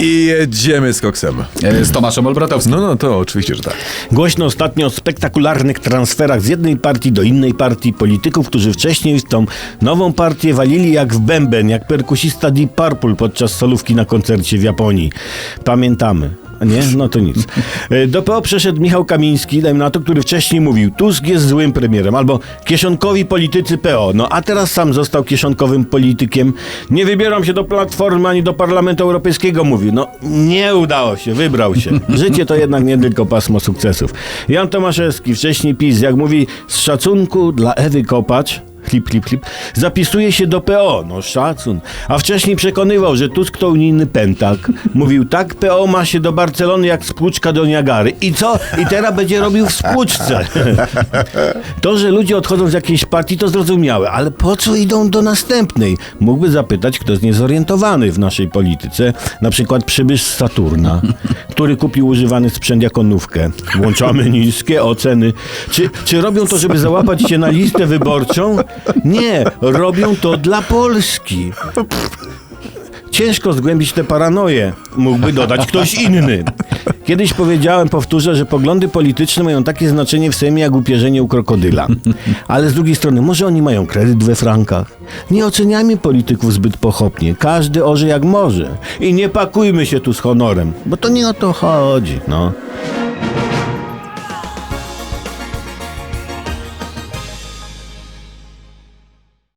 I jedziemy z koksem. E, Z Tomaszem Olbratowskim. No, no, to oczywiście, że tak. Głośno ostatnio o spektakularnych transferach z jednej partii do innej partii polityków, którzy wcześniej w tą nową partię walili jak w bęben, jak perkusista Deep Purple podczas solówki na koncercie w Japonii. Pamiętamy. Nie? No to nic. E, Do PO przeszedł Michał Kamiński, dajmy na to, który wcześniej mówił, Tusk jest złym premierem, albo kieszonkowi politycy PO. No a teraz sam został kieszonkowym politykiem. Nie wybieram się do Platformy ani do Parlamentu Europejskiego, mówił. No nie udało się, wybrał się. Życie to jednak nie tylko pasmo sukcesów. Jan Tomaszewski, wcześniej PiS, jak mówi, z szacunku dla Ewy Kopacz, Zapisuje się do PO. No szacun. A wcześniej przekonywał, że Tusk to unijny pętak. Mówił, tak PO ma się do Barcelony jak spłuczka do Niagary. I co? I teraz będzie robił w spłuczce. To, że ludzie odchodzą z jakiejś partii, to zrozumiałe. Ale po co idą do następnej? Mógłby zapytać, kto jest niezorientowany w naszej polityce. Na przykład przybysz z Saturna, który kupił używany sprzęt jako nówkę. Włączamy niskie oceny. Czy, czy robią to, żeby załapać się na listę wyborczą? Nie, robią to dla Polski. Ciężko zgłębić tę paranoję, mógłby dodać ktoś inny. Kiedyś powiedziałem, powtórzę, że poglądy polityczne mają takie znaczenie w Sejmie jak upierzenie u krokodyla. Ale z drugiej strony, może oni mają kredyt we frankach? Nie oceniajmy polityków zbyt pochopnie. Każdy orze jak może. I nie pakujmy się tu z honorem, bo to nie o to chodzi, no.